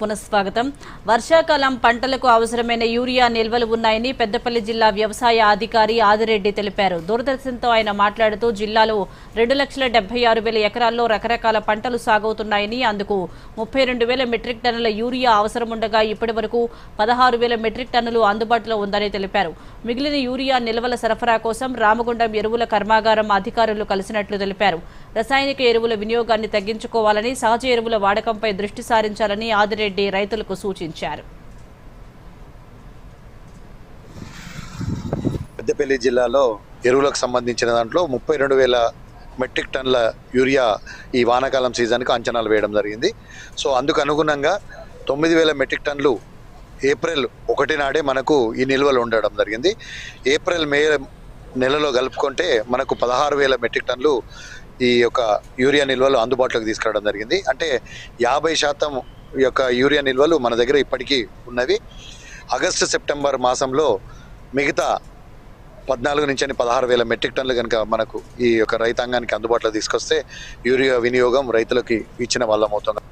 పునఃస్వాగతం. వర్షాకాలం పంటలకు అవసరమైన యూరియా నిల్వలు ఉన్నాయని పెద్దపల్లి జిల్లా వ్యవసాయ అధికారి ఆదిరెడ్డి తెలిపారు. దూరదర్శన్తో ఆయన మాట్లాడుతూ జిల్లాలో రెండు లక్షల డెబ్బై ఆరు వేల ఎకరాల్లో రకరకాల పంటలు సాగవుతున్నాయని అందుకు ముప్పై రెండు వేల మెట్రిక్ టన్నుల యూరియా అవసరముండగా ఇప్పటి వరకు పదహారు వేల మెట్రిక్ టన్నులు అందుబాటులో ఉందని తెలిపారు. మిగిలిన యూరియా నిల్వల సరఫరా కోసం రామగుండం ఎరువుల కర్మాగారం అధికారులు కలిసినట్లు తెలిపారు. రసాయనిక ఎరువుల వినియోగాన్ని తగ్గించుకోవాలని సహజ ఎరువుల వాడకంపై దృష్టి సారించాలని ఆదిరెడ్డి రైతులకు సూచించారు. పెద్దపల్లి జిల్లాలో ఎరువులకు సంబంధించిన దాంట్లో ముప్పై రెండు వేల మెట్రిక్ టన్నుల యూరియా ఈ వానాకాలం సీజన్కి అంచనాలు వేయడం జరిగింది. సో అందుకు అనుగుణంగా తొమ్మిది వేల మెట్రిక్ టన్లు ఏప్రిల్ ఒకటి నాడే మనకు ఈ నిల్వలు ఉండడం జరిగింది. ఏప్రిల్ మే నెలలో కలుపుకుంటే మనకు పదహారు వేల మెట్రిక్ టన్లు ఈ యొక్క యూరియా నిల్వలు అందుబాటులోకి తీసుకురావడం జరిగింది. అంటే యాభై శాతం ఈ యొక్క యూరియా నిల్వలు మన దగ్గర ఇప్పటికీ ఉన్నవి. ఆగస్టు సెప్టెంబర్ మాసంలో మిగతా పద్నాలుగు నుంచి పదహారు వేల మెట్రిక్ టన్నులు కనుక మనకు ఈ యొక్క రైతాంగానికి అందుబాటులో తీసుకొస్తే యూరియా వినియోగం రైతులకి ఇచ్చిన వాళ్ళం అవుతుంది